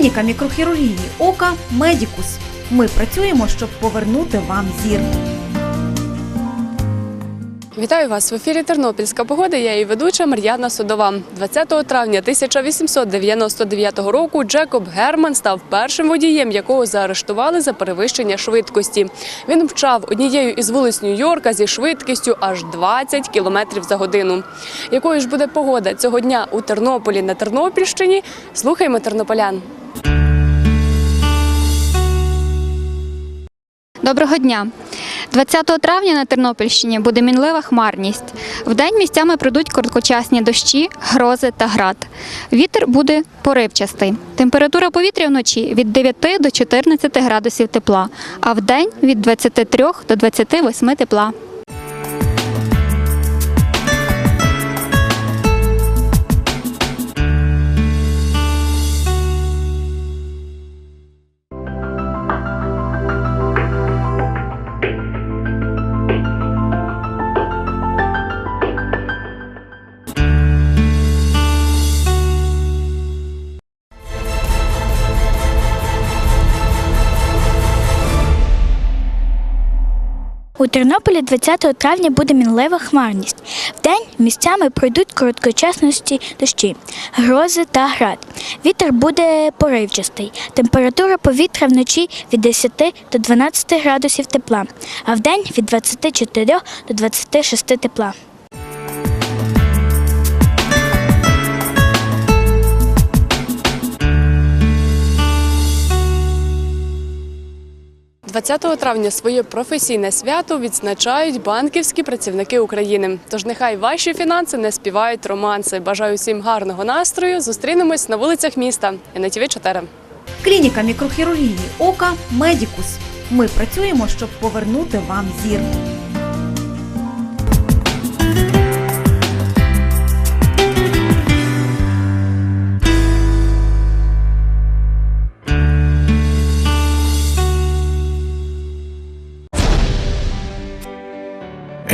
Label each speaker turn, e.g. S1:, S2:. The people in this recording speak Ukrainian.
S1: Клініка мікрохірургії ока Медікус. Ми працюємо, щоб повернути вам зір.
S2: Вітаю вас в ефірі Тернопільська погода. Я її ведуча Мар'яна Судова. 20 травня 1899 року Джекоб Герман став першим водієм, якого заарештували за перевищення швидкості. Він вчав однією із вулиць Нью-Йорка зі швидкістю аж 20 км за годину. Якою ж буде погода цього дня у Тернополі на Тернопільщині? Слухаймо тернополян.
S3: Доброго дня. 20 травня на Тернопільщині буде мінлива хмарність. Вдень місцями пройдуть короткочасні дощі, грози та град. Вітер буде поривчастий. Температура повітря вночі від 9 до 14 градусів тепла, а вдень від 23 до 28 тепла.
S4: У Тернополі 20 травня буде мінлива хмарність. Вдень місцями пройдуть короткочасності дощі, грози та град. Вітер буде поривчастий. Температура повітря вночі від 10 до 12 градусів тепла, а вдень від 24 до 26 тепла.
S2: 20 травня своє професійне свято відзначають банківські працівники України. Тож нехай ваші фінанси не співають романси. Бажаю всім гарного настрою. Зустрінемось на вулицях міста. НТВ 4
S1: Клініка мікрохірургії ока Медікус. Ми працюємо, щоб повернути вам зір.